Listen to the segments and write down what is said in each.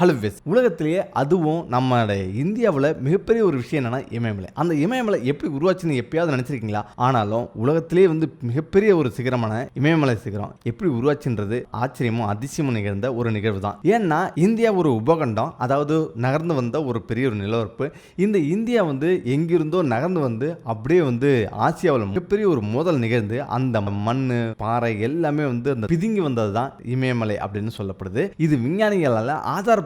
Hello வெஸ் உலகத்திலேயே அதுவும் நம்மளுடைய இந்தியாவில் மிகப்பெரிய ஒரு விஷயம் என்னன்னா இமயமலை. அந்த இமயமலை எப்படி உருவாச்சுன்னு எப்பயாவது நினைச்சிருக்கீங்களா? ஆனாலும் உலகத்திலேயே வந்து மிகப்பெரிய ஒரு சிகரமான இமயமலை சிகரம் எப்படி உருவாச்சுன்றது ஆச்சரியமும் அதிசயமும் நிகழ்ந்த ஒரு நிகழ்வு தான் ஏன்னா இந்தியா ஒரு உபகண்டம் அதாவது நகர்ந்து வந்த ஒரு பெரிய ஒரு நிலவரப்பு. இந்த இந்தியா வந்து எங்கிருந்தோ நகர்ந்து வந்து அப்படியே வந்து ஆசியாவில் மிகப்பெரிய ஒரு மோதல் நிகழ்ந்து அந்த மண் பாறை எல்லாமே வந்து அந்த பிதுங்கி வந்தது தான் இமயமலை அப்படின்னு சொல்லப்படுது. இது விஞ்ஞானிகளால்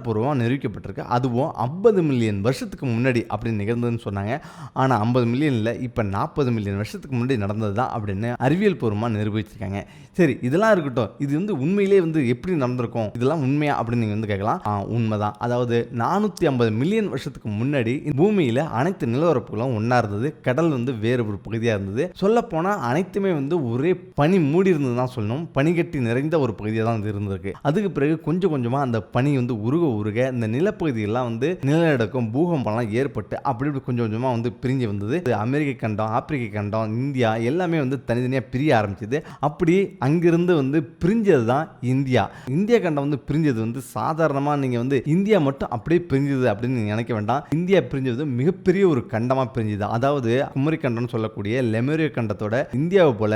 ஆதாரப்பூர்வமாக நிரூபிக்கப்பட்டிருக்கு. அதுவும் ஐம்பது மில்லியன் வருஷத்துக்கு முன்னாடி அப்படின்னு நிகழ்ந்ததுன்னு சொன்னாங்க. ஆனால் ஐம்பது மில்லியனில் இப்போ நாற்பது மில்லியன் வருஷத்துக்கு முன்னாடி நடந்தது தான் அப்படின்னு அறிவியல் பூர்வமாக நிரூபிச்சிருக்காங்க. சரி இதெல்லாம் இருக்கட்டும். இது வந்து உண்மையிலே வந்து எப்படி நடந்திருக்கும்? இதெல்லாம் உண்மையா அப்படின்னு நீங்கள் வந்து கேட்கலாம். உண்மைதான். அதாவது நானூற்றி ஐம்பது மில்லியன் வருஷத்துக்கு முன்னாடி பூமியில் அனைத்து நிலவரப்புகளும் ஒன்றா இருந்தது. கடல் வந்து வேறு ஒரு பகுதியாக இருந்தது. சொல்லப்போனால் அனைத்துமே வந்து ஒரே பனி மூடி இருந்தது தான் சொல்லணும். பனிக்கட்டி நிறைந்த ஒரு பகுதியாக தான் இருந்திருக்கு. அதுக்கு பிறகு கொஞ்சம் கொஞ்சமாக அந்த பனி வந்து உருக உருக இந்த நிலப்பகுதியெல்லாம் வந்து நிலநடுக்கம் பூகம்பம்லாம் ஏற்பட்டு அப்படி இப்படி கொஞ்சம் கொஞ்சமாக வந்து பிரிஞ்சு வந்தது. அமெரிக்க கண்டம் ஆப்பிரிக்க கண்டம் இந்தியா எல்லாமே வந்து தனித்தனியாக பிரிய ஆரம்பிச்சது. அப்படி அங்கிருந்து வந்து பிரிஞ்சது தான் இந்தியா. இந்திய கண்டம் வந்து பிரிஞ்சது வந்து சாதாரணமாக நீங்கள் வந்து இந்தியா மட்டும் அப்படியே பிரிஞ்சது அப்படின்னு நீங்கள் நினைக்க வேண்டாம். இந்தியா பிரிஞ்சது மிகப்பெரிய ஒரு கண்டமாக பிரிஞ்சுது. அதாவது குமரி கண்டம்னு சொல்லக்கூடிய லெமரிய கண்டத்தோட இந்தியாவை போல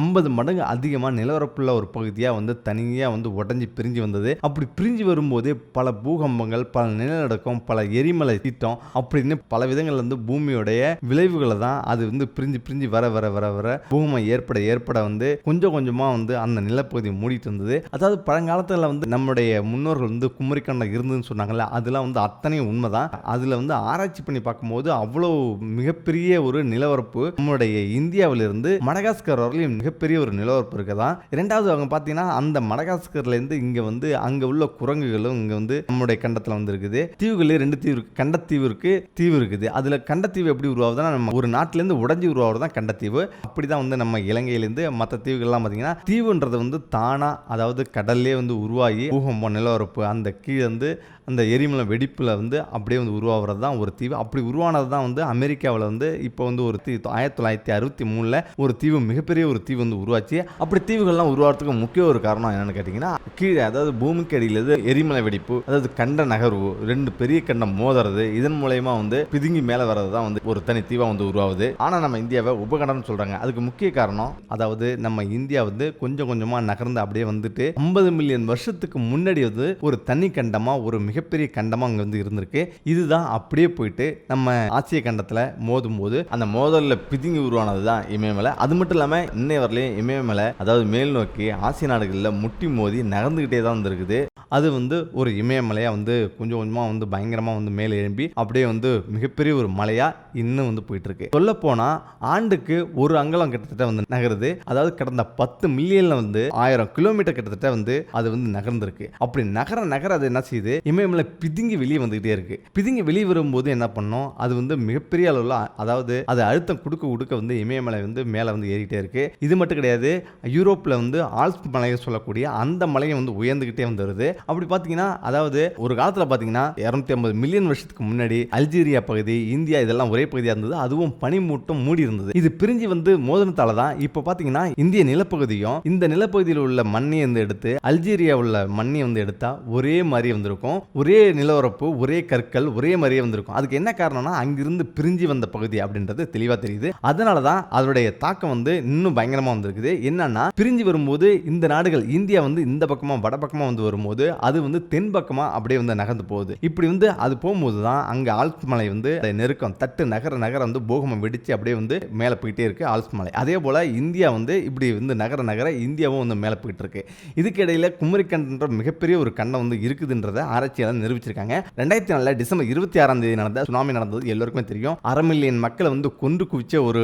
ஐம்பது மடங்கு அதிகமாக நிலவரப்புள்ள ஒரு பகுதியாக வந்து தனியாக வந்து உடஞ்சி பிரிஞ்சு வந்தது. அப்படி பிரிஞ்சு வரும்போது பல பூகம்பங்கள் பல நிலநடுக்கம் பல எரிமலை தீட்டம் அப்படின்னு பல விதங்கள்ல இருந்து பூமியோடைய விளைவுகளை தான் அது வந்து பிரிஞ்சு பிரிஞ்சு வர வர வர வர பூகம்பம் ஏற்பட ஏற்பட வந்து கொஞ்சம் கொஞ்சமாக வந்து அந்த நிலப்பகுதி மூடிட்டு இருந்தது. அதாவது பழங்காலத்தில் வந்து நம்முடைய முன்னோர்கள் வந்து குமரிக்கண்டம் இருந்ததுன்னு சொன்னாங்கல்ல அதெல்லாம் வந்து அத்தனையும் உண்மைதான். அதில் வந்து ஆராய்ச்சி பண்ணி பார்க்கும்போது அவ்வளோ மிகப்பெரிய ஒரு நிலவரப்பு நம்முடைய இந்தியாவிலிருந்து மடகாஸ்கர் வரலையும் மிகப்பெரிய ஒரு நிலவரப்பு இருக்கதான். ரெண்டாவது அவங்க பார்த்தீங்கன்னா அந்த மடகாஸ்கர்லேருந்து இங்கே வந்து அங்கே உள்ள குரங்குகளும் இங்கே வந்து நம்முடைய கண்டத்தில் வந்து இருக்குது தீவுகளே ரெண்டு தீவு இருக்கு. கண்டத்தீவு இருக்கு தீவு இருக்குது. அதில் கண்டத்தீவு எப்படி உருவாகுதுன்னா நம்ம ஒரு நாட்டிலேருந்து உடஞ்சி உருவாகிறது தான் கண்டத்தீவு அப்படி தான் வந்து நம்ம இலங்கையிலேருந்து மற்ற தீவுகள்லாம் பார்த்தீங்கன்னா தீவுன்றது வந்து தானாக அதாவது கடல்லே வந்து உருவாகி பூகம்பம் நிலவரப்பு அந்த கீழே வந்து அந்த எரிமலை வெடிப்பில் வந்து அப்படியே வந்து உருவாகிறது தான் ஒரு தீவு. அப்படி உருவானது தான் வந்து அமெரிக்காவில் வந்து இப்போ வந்து ஒரு தீ ஆயிரத்தி தொள்ளாயிரத்தி அறுபத்தி மூணில் ஒரு தீவு மிகப்பெரிய ஒரு தீவு வந்து உருவாச்சு. அப்படி தீவுகள்லாம் உருவாகிறதுக்கு முக்கிய ஒரு காரணம் என்னென்னு கேட்டிங்கன்னா கீழே அதாவது பூமிக்கு அடியில் எரிமலை வெடிப்பு அதாவது கண்ட நகர்வு ரெண்டு பெரிய கண்டம் மோதுறது இதன் மூலயமா வந்து பிதுங்கி மேலே வர்றது தான் வந்து ஒரு தனி தீவாக வந்து உருவாகுது. ஆனால் நம்ம இந்தியாவை உபகண்டம்னு சொல்கிறாங்க அதுக்கு முக்கிய காரணம் அதாவது நம்ம இந்தியா வந்து கொஞ்சம் கொஞ்சமாக நகர்ந்து அப்படியே வந்துட்டு ஐம்பது மில்லியன் வருஷத்துக்கு முன்னாடி வந்து ஒரு தனி கண்டமாக ஒரு மிகப்பெரிய கண்டமாக அங்கே வந்து இருந்திருக்கு. இதுதான் அப்படியே போயிட்டு நம்ம ஆசிய கண்டத்தில் மோதும் போது அந்த மோதலில் பிதுங்கி உருவானது தான் இமயமலை. அது மட்டும் இல்லாமல் இன்னை வரலையும் இமயமலை அதாவது மேல் நோக்கி ஆசிய நாடுகளில் முட்டி மோதி நகர்ந்துக்கிட்டே தான் வந்திருக்குது. அது வந்து ஒரு இமயமலையாக வந்து கொஞ்சம் கொஞ்சமாக வந்து பயங்கரமாக வந்து மேலே எழும்பி அப்படியே வந்து மிகப்பெரிய ஒரு மலையாக இன்னும் வந்து போயிட்டுருக்கு. சொல்லப்போனால் ஆண்டுக்கு ஒரு அங்கலம் கிட்டத்தட்ட வந்து நகருது. அதாவது கடந்த பத்து மில்லியனில் வந்து ஆயிரம் கிலோமீட்டர் கிட்டத்தட்ட வந்து அது வந்து நகர்ந்துருக்கு. அப்படி நகர நகர அது என்ன செய்யுது இமயமலை பிதுங்கி வெளியே வந்துகிட்டே இருக்குது பிதுங்கி வெளியே வரும்போது என்ன பண்ணோம் அது வந்து மிகப்பெரிய அளவில் அதாவது அது அழுத்தம் கொடுக்க கொடுக்க வந்து இமயமலை வந்து மேலே வந்து ஏறிக்கிட்டே இருக்குது இது மட்டும் கிடையாது யூரோப்பில் வந்து ஆல்ஸ் மலையை சொல்லக்கூடிய அந்த மலையை வந்து உயர்ந்துக்கிட்டே வந்து வருது. அப்படி பார்த்தீங்கன்னா அதாவது ஒரு காலத்தில் பார்த்தீங்கன்னா இரநூத்தி ஐம்பது மில்லியன் வருஷத்துக்கு முன்னாடி அல்ஜீரியா பகுதி இந்தியா இதெல்லாம் ஒரே பகுதியாக இருந்தது. அதுவும் பனிமூட்டம் மூடி இருந்தது. இது பிரிஞ்சு வந்து மோதனத்தால தான் இப்போ பார்த்தீங்கன்னா இந்திய நிலப்பகுதியும் இந்த நிலப்பகுதியில் உள்ள மண்ணை வந்து எடுத்து அல்ஜீரியா உள்ள மண்ணை வந்து எடுத்தால் ஒரே மாதிரி வந்திருக்கும். ஒரே நிலவரப்பு ஒரே கற்கள் ஒரே மாதிரியே வந்திருக்கும். அதுக்கு என்ன காரணம்னா அங்கிருந்து பிரிஞ்சு வந்த பகுதி அப்படின்றது தெளிவாக தெரியுது. அதனால தான் அதனுடைய தாக்கம் வந்து இன்னும் பயங்கரமாக வந்திருக்குது. என்னன்னா பிரிஞ்சு வரும்போது இந்த நாடுகள் இந்தியா வந்து இந்த பக்கமாக வட பக்கமாக வந்து வரும்போது அது வந்து தென்பக்கமாக அப்படியே வந்து நகர்ந்து போகுது. இப்படி வந்து அது போகும்போது தான் அங்கே ஆல்ஸ் மலை வந்து நெருக்கம் தட்டு நகர நகர வந்து பூகம்பம் வெடித்து அப்படியே வந்து மேலே போயிட்டே இருக்குது ஆல்ஸ் மலை அதே போல் இந்தியா வந்து இப்படி வந்து நகர நகர இந்தியாவும் வந்து மேலே போயிட்டு இருக்கு. இதுக்கு இடையில குமரிக்கண்டன்ற மிகப்பெரிய ஒரு கண்டம் வந்து இருக்குதுன்றத ஆராய்ச்சியாளர் நிரூபிச்சிருக்காங்க. ரெண்டாயிரத்தி நாலில் டிசம்பர் இருபத்தி ஆறாம் தேதி நடந்த சுனாமி நடந்தது எல்லோருக்குமே தெரியும். அரை மில்லியன் மக்களை வந்து கொன்று குவிச்ச ஒரு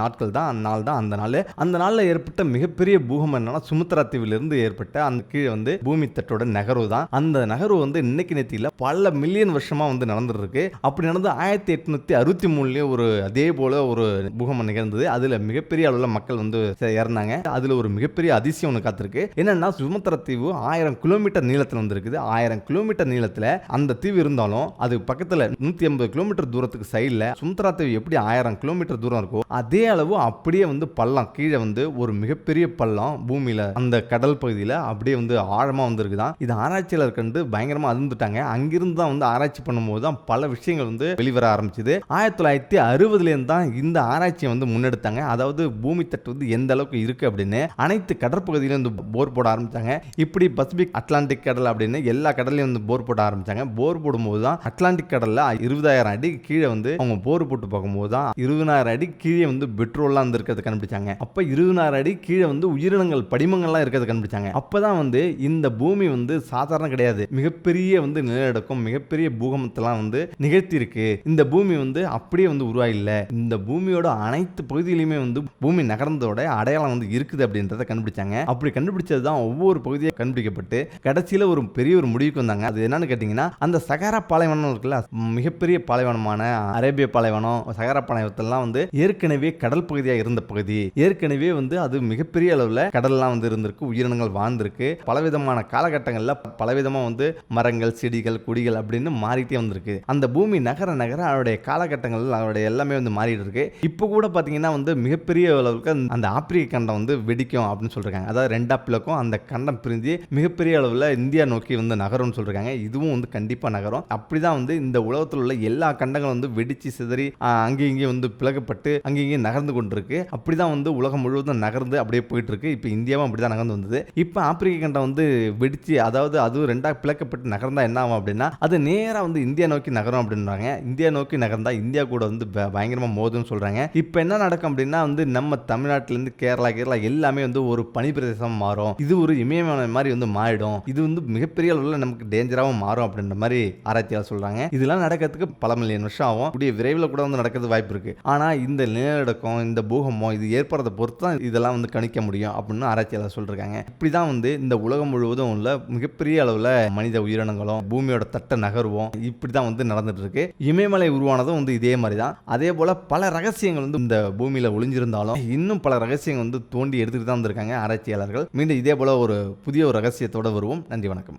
நாட்கள் தான் அந்த நாள் தான் அந்த நாள். அந்த நாளில் ஏற்பட்ட மிகப்பெரிய பூகம்பம் என்னன்னா சுமத்ரா தீவிலிருந்து ஏற்பட்ட அந்த கீழே வந்து பூமி தட்டோட நகர்வு தான். அந்த நகர்வு வந்து இன்னைக்கு நேத்தியில் பல மில்லியன் வருஷமா வந்து நடந்துருக்கு அப்படி நடந்து ஆயிரத்தி எட்நூத்தி அறுபத்தி மூணுலயே ஒரு அதே போல ஒரு பூகம்பம் நிகழ்ந்தது. அதுல மிகப்பெரிய அளவில் மக்கள் வந்து இறந்தாங்க. அதுல ஒரு மிகப்பெரிய அதிசயம் ஒன்று காத்திருக்கு. என்னன்னா சுமத்ரா தீவு ஆயிரம் கிலோமீட்டர் நீளத்தில் வந்துருக்குது. ஆயிரம் கிலோமீட்டர் நீளத்தில் அந்த தீவு இருந்தாலும் அது பக்கத்தில் நூற்றி ஐம்பது கிலோமீட்டர் தூரத்துக்கு சைடில் சுமத்ரா தீவு எப்படி ஆயிரம் கிலோமீட்டர் தூரம் இருக்கோ அதே அளவு அப்படியே வந்து பள்ளம் கீழே வந்து ஒரு மிகப்பெரிய பள்ளம் பூமியில் அந்த கடல் பகுதியில் அப்படியே வந்து ஆழமாக வந்திருக்குதான். இது ஆராய்ச்சியாளர் கண்டு பயங்கரமாக அதிர்ந்துட்டாங்க. அங்கிருந்து தான் வந்து ஆராய்ச்சி பண்ணும்போது தான் பல விஷயங்கள் வந்து வெளிவர ஆரம்பிச்சுது. ஆயிரத்தி தொள்ளாயிரத்தி அறுபதுலேருந்து தான் இந்த ஆராய்ச்சியை வந்து முன்னெடுத்தாங்க. அதாவது பூமி தட்டு வந்து எந்த அளவுக்கு இருக்குது அப்படின்னு அனைத்து கடற்பகுதியிலும் வந்து போர் போட ஆரம்பித்தாங்க இப்படி பசிபிக் அட்லாண்டிக் கடல் அப்படின்னு எல்லா கடல்லையும் வந்து போர் போட ஆரம்பித்தாங்க போர் போடும்போது தான் அட்லாண்டிக் கடலில் இருபதாயிரம் அடி கீழே வந்து அவங்க போர் போட்டு பார்க்கும்போது தான் இருபதாயிரம் அடி கீழே வந்து பெட்ரோல்லாம் வந்து இருக்கிறது கண்டுபிடிச்சாங்க. அப்போ இருபதாயிரம் அடி கீழே வந்து உயிரினங்கள் படிமங்கள்லாம் இருக்கிறது கண்டுபிடிச்சாங்க. அப்பதான் வந்து இந்த பூமி வந்து சாதாரண கிடையாது. மிகப்பெரிய வந்து நிலநடுக்கம் மிகப்பெரிய பூகம்பத்தெல்லாம் வந்து நிகழ்த்தி இருக்கு இந்த பூமி வந்து அப்படியே வந்து உருவாயில்லை. இந்த பூமியோட அனைத்து பகுதியிலுமே வந்து பூமி நகர்ந்ததோட அடையாளம் வந்து இருக்குது அப்படின்றத கண்டுபிடிச்சாங்க. அப்படி கண்டுபிடிச்சது தான் ஒவ்வொரு பகுதியாக கண்டுபிடிக்கப்பட்டு கடைசியில் ஒரு பெரிய ஒரு முடிவுக்கு வந்தாங்க. அது என்னன்னு கேட்டிங்கன்னா அந்த சகாரா பாலைவனம் இருக்குல்ல மிகப்பெரிய பாலைவனமான அரேபிய பாலைவனம் சகாரா பாலைவனத்தெல்லாம் வந்து ஏற்கனவே கடல் பகுதியாக இருந்த பகுதி. ஏற்கனவே வந்து அது மிகப்பெரிய அளவில் கடல்லாம் வந்து இருந்திருக்கு உயிரினங்கள் வாழ்ந்திருக்கு. பலவிதமான காலகட்டங்களில் பலவிதமாக வந்து மரங்கள் செடிகள் கொடிகள் அப்படின்னு மாறிட்டே வந்திருக்கு. அந்த பூமி நகர நகர அவருடைய காலகட்டங்களில் அவருடைய எல்லாமே வந்து மாறிட்டு இருக்கு. இப்போ கூட பார்த்தீங்கன்னா வந்து மிகப்பெரிய அளவுக்கு அந்த- ஆப்பிரிக்க கண்டம் வந்து வெடிக்கும் அப்படின்னு சொல்லியிருக்காங்க அதாவது ரெண்டா பிளக்கும் அந்த கண்டம் பிரிஞ்சு மிகப்பெரிய அளவில் இந்தியா நோக்கி வந்து நகரும்னு சொல்லியிருக்காங்க இதுவும் வந்து கண்டிப்பாக நகரும். அப்படிதான் வந்து இந்த உலகத்தில் உள்ள எல்லா கண்டங்களும் வந்து வெடிச்சு சிதறி அங்கேயும் இங்கேயும் வந்து பிளக்கப்பட்டு அங்கேயும் இங்கேயும் நகர்ந்து கொண்டிருக்கு. அப்படி தான் வந்து உலகம் முழுவதும் நகர்ந்து அப்படியே போயிட்டு இருக்கு. இப்போ இந்தியாவும் அப்படிதான் நகர்ந்து வந்தது. இப்போ ஆப்பிரிக்க கண்டம் வந்து வெடிச்சு அதாவது அதுவும் ரெண்டாக பிளக்கப்பட்டு நகர்ந்தால் என்ன ஆகும் அப்படின்னா அது நேராக வந்து இந்தியா நோக்கி நகரும் அப்படின்றாங்க. இந்தியா நோக்கி நகர்ந்தால் இந்தியா கூட வந்து பயங்கரமாக மோதும்னு சொல்கிறாங்க இப்போ என்ன நடக்கும் அப்படின்னா வந்து நம்ம தமிழ்நாட்டிலேருந்து கேரளா கேரளா எல்லாமே வந்து ஒரு பனி பிரதேசமாக மாறும். இது ஒரு இமயமலை மாதிரி வந்து மாறிடும். இது வந்து மிகப்பெரிய அளவில் நமக்கு டேஞ்சராகவும் மாறும் அப்படின்ற மாதிரி ஆராய்ச்சியாளர் சொல்கிறாங்க இதெல்லாம் நடக்கிறதுக்கு பல மில்லியன் வருஷம் ஆகும். கூடிய விரைவில் கூட வந்து நடக்கிறது வாய்ப்பு இருக்குது ஆனால் இந்த நிலநடுக்கம் இந்த பூகமோ இது ஏற்படுறதை பொறுத்து தான் இதெல்லாம் வந்து கணிக்க முடியும் அப்படின்னு ஆராய்ச்சியாளர் சொல்கிறாங்க இப்படி தான் வந்து இந்த உலகம் முழுவதும் உள்ள மிகப்பெரிய அளவில் மனித உயிரினங்களும் பூமியோட தட்ட நகர்வோம். இப்படி தான் வந்து நடந்துட்டு இருக்கு இமயமலை உருவானதும் வந்து இதே மாதிரி தான் அதே போல பல ரகசியங்கள் வந்து இந்த பூமியில் ஒளிஞ்சிருந்தாலும் இன்னும் பல ரகசியங்கள் வந்து தோண்டி எடுத்துகிட்டு தான் வந்திருக்காங்க ஆராய்ச்சியாளர்கள். மீண்டும் இதே போல ஒரு புதிய ஒரு ரகசியத்தோட வருவோம். நன்றி வணக்கம்.